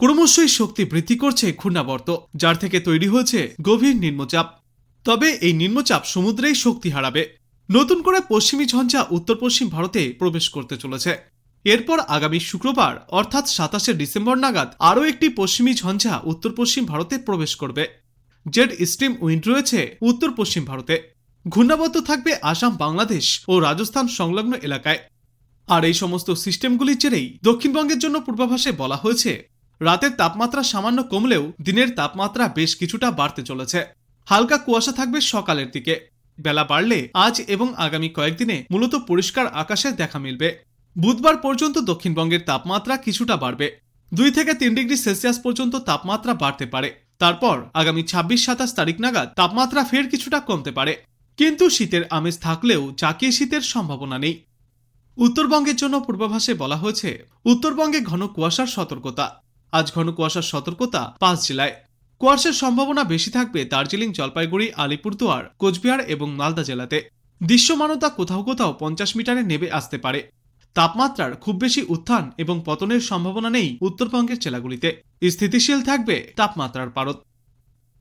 ক্রমশই শক্তি বৃদ্ধি করছে ঘূর্ণাবর্ত, যার থেকে তৈরি হয়েছে গভীর নিম্নচাপ। তবে এই নিম্নচাপ সমুদ্রেই শক্তি হারাবে। নতুন করে পশ্চিমী ঝঞ্ঝা উত্তর পশ্চিম ভারতে প্রবেশ করতে চলেছে। এরপর আগামী শুক্রবার, অর্থাৎ সাতাশে ডিসেম্বর নাগাদ, আরও একটি পশ্চিমী ঝঞ্ঝা উত্তর পশ্চিম ভারতে প্রবেশ করবে। জেড স্ট্রিম উইন্ড রয়েছে উত্তর পশ্চিম ভারতে। ঘূর্ণাবর্ত থাকবে আসাম, বাংলাদেশ ও রাজস্থান সংলগ্ন এলাকায়। আর এই সমস্ত সিস্টেমগুলির জেরেই দক্ষিণবঙ্গের জন্য পূর্বাভাসে বলা হয়েছে রাতের তাপমাত্রা সামান্য কমলেও দিনের তাপমাত্রা বেশ কিছুটা বাড়তে চলেছে। হালকা কুয়াশা থাকবে সকালের দিকে। বেলা বাড়লে আজ এবং আগামী কয়েকদিনে মূলত পরিষ্কার আকাশের দেখা মিলবে। বুধবার পর্যন্ত দক্ষিণবঙ্গের তাপমাত্রা কিছুটা বাড়বে। দুই থেকে তিন ডিগ্রি সেলসিয়াস পর্যন্ত তাপমাত্রা বাড়তে পারে। তারপর আগামী ছাব্বিশ সাতাশ তারিখ নাগাদ তাপমাত্রা ফের কিছুটা কমতে পারে। কিন্তু শীতের আমেজ থাকলেও জাকিয়ে শীতের সম্ভাবনা নেই। উত্তরবঙ্গের জন্য পূর্বাভাসে বলা হয়েছে, উত্তরবঙ্গে ঘন কুয়াশার সতর্কতা। আজ ঘন কুয়াশার সতর্কতা পাঁচ জেলায় কুয়াশার সম্ভাবনা বেশি থাকবে দার্জিলিং, জলপাইগুড়ি, আলিপুরদুয়ার, কোচবিহার এবং মালদা জেলাতে। দৃশ্যমানতা কোথাও কোথাও পঞ্চাশ মিটারে নেমে আসতে পারে। তাপমাত্রার খুব বেশি উত্থান এবং পতনের সম্ভাবনা নেই উত্তরবঙ্গের জেলাগুলিতে। স্থিতিশীল থাকবে তাপমাত্রার পারদ।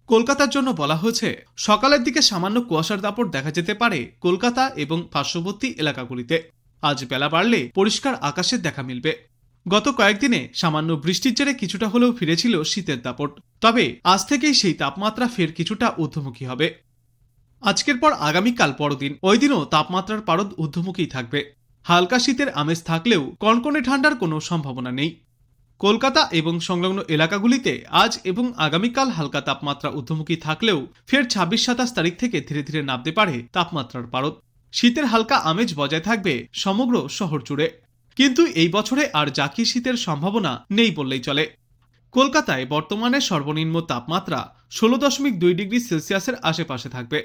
কলকাতার জন্য বলা হয়েছে, সকালের দিকে সামান্য কুয়াশার দাপট দেখা যেতে পারে কলকাতা এবং পার্শ্ববর্তী এলাকাগুলিতে। আজ বেলা বাড়লে পরিষ্কার আকাশের দেখা মিলবে। গত কয়েকদিনে সামান্য বৃষ্টির জেরে কিছুটা হলেও ফিরেছিল শীতের দাপট। তবে আজ থেকেই সেই তাপমাত্রা ফের কিছুটা ঊর্ধ্বমুখী হবে। আজকের পর আগামীকাল পরদিন, ওই দিনও তাপমাত্রার পারদ ঊর্ধ্বমুখী থাকবে। হালকা শীতের আমেজ থাকলেও কনকনে ঠান্ডার কোনো সম্ভাবনা নেই। কলকাতা এবং সংলগ্ন এলাকাগুলিতে আজ এবং আগামীকাল হালকা তাপমাত্রা ঊর্ধ্বমুখী থাকলেও ফের ছাব্বিশ সাতাশ তারিখ থেকে ধীরে ধীরে নামতে পারে তাপমাত্রার পারদ। শীতের হালকা আমেজ বজায় থাকবে সমগ্র শহর জুড়ে। কিন্তু এই বছরে আর জাকিয়ে শীতের সম্ভাবনা নেই বললেই চলে। কলকাতায় বর্তমানে সর্বনিম্ন তাপমাত্রা ষোলো দশমিক দুই ডিগ্রি সেলসিয়াসের আশেপাশে থাকবে।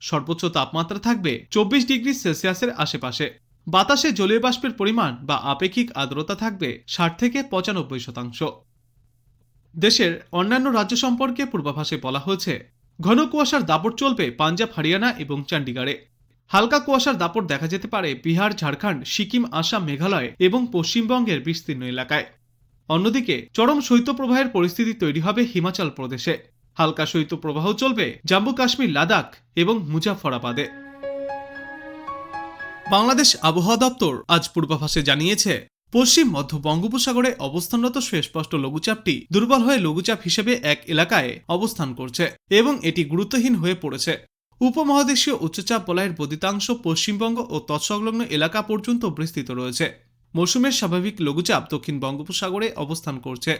সর্বোচ্চ তাপমাত্রা থাকবে চব্বিশ ডিগ্রি সেলসিয়াসের আশেপাশে। বাতাসে জলীয় বাষ্পের পরিমাণ বা আপেক্ষিক আর্দ্রতা থাকবে ষাট থেকে পঁচানব্বই শতাংশ। দেশের অন্যান্য রাজ্য সম্পর্কে পূর্বাভাসে বলা হয়েছে, ঘন কুয়াশার দাপট চলবে পাঞ্জাব, হরিয়ানা এবং চণ্ডীগড়ে হালকা কুয়াশার দাপট দেখা যেতে পারে বিহার, ঝাড়খণ্ড, সিকিম, আসাম, মেঘালয় এবং পশ্চিমবঙ্গের বিস্তীর্ণ এলাকায়। অন্যদিকে, চরম শৈত্যপ্রবাহের পরিস্থিতি তৈরি হবে হিমাচল প্রদেশে। হালকা শৈত্যপ্রবাহ চলবে জম্মু কাশ্মীর, লাদাখ এবং মুজাফরাবাদে। বাংলাদেশ আবহাওয়া দপ্তর আজ পূর্বাভাসে জানিয়েছে, পশ্চিম মধ্য বঙ্গোপসাগরে অবস্থানরত সুস্পষ্ট লঘুচাপটি দুর্বল হয়ে লঘুচাপ হিসেবে এক এলাকায় অবস্থান করছে এবং এটি গুরুত্বহীন হয়ে পড়েছে। উপমহাদেশীয় উচ্চচাপ বলয়ের বদিতাংশ পশ্চিমবঙ্গ ও তৎসংলগ্ন এলাকা পর্যন্ত বিস্তৃত রয়েছে। মৌসুমের স্বাভাবিক লঘুচাপ দক্ষিণ বঙ্গোপসাগরে অবস্থান করছে।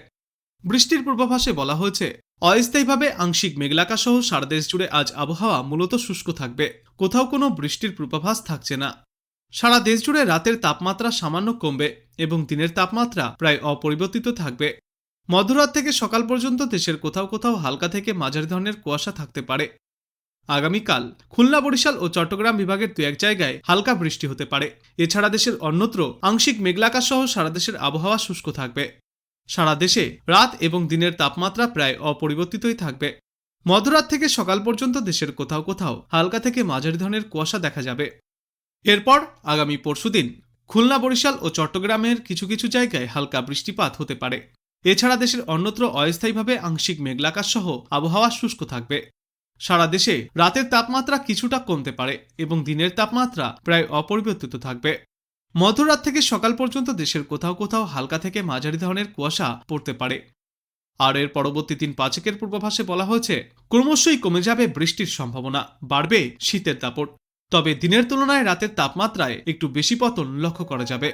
বৃষ্টির পূর্বাভাসে বলা হয়েছে, অস্থায়ীভাবে আংশিক মেঘলাকা সহ সারা দেশ জুড়ে আজ আবহাওয়া মূলত শুষ্ক থাকবে। কোথাও কোনো বৃষ্টির পূর্বাভাস থাকছে না। সারা দেশ জুড়ে রাতের তাপমাত্রা সামান্য কমবে এবং দিনের তাপমাত্রা প্রায় অপরিবর্তিত থাকবে। মধ্যরাত থেকে সকাল পর্যন্ত দেশের কোথাও কোথাও হালকা থেকে মাঝারি ধরনের কুয়াশা থাকতে পারে। আগামীকাল খুলনা, বরিশাল ও চট্টগ্রাম বিভাগের দু এক জায়গায় হালকা বৃষ্টি হতে পারে। এছাড়া দেশের অন্যত্র আংশিক মেঘলাকা সহ সারা দেশের আবহাওয়া শুষ্ক থাকবে। সারা দেশে রাত এবং দিনের তাপমাত্রা প্রায় অপরিবর্তিতই থাকবে। মধ্যরাত থেকে সকাল পর্যন্ত দেশের কোথাও কোথাও হালকা থেকে মাঝারি ধরনের কুয়াশা দেখা যাবে। এরপর আগামী পরশুদিন খুলনা, বরিশাল ও চট্টগ্রামের কিছু কিছু জায়গায় হালকা বৃষ্টিপাত হতে পারে। এছাড়া দেশের অন্যত্র অস্থায়ীভাবে আংশিক মেঘলাকাশ সহ আবহাওয়া শুষ্ক থাকবে। সারা দেশে রাতের তাপমাত্রা কিছুটা কমতে পারে এবং দিনের তাপমাত্রা প্রায় অপরিবর্তিত থাকবে। মধ্যরাত থেকে সকাল পর্যন্ত দেশের কোথাও কোথাও হালকা থেকে মাঝারি ধরনের কুয়াশা পড়তে পারে। আর এর পরবর্তী দিন পাঁচেকের পূর্বাভাসে বলা হয়েছে, ক্রমশই কমে যাবে বৃষ্টির সম্ভাবনা, বাড়বে শীতের দাপট। তবে দিনের তুলনায় রাতের তাপমাত্রায় একটু বেশি পতন লক্ষ্য করা যাবে।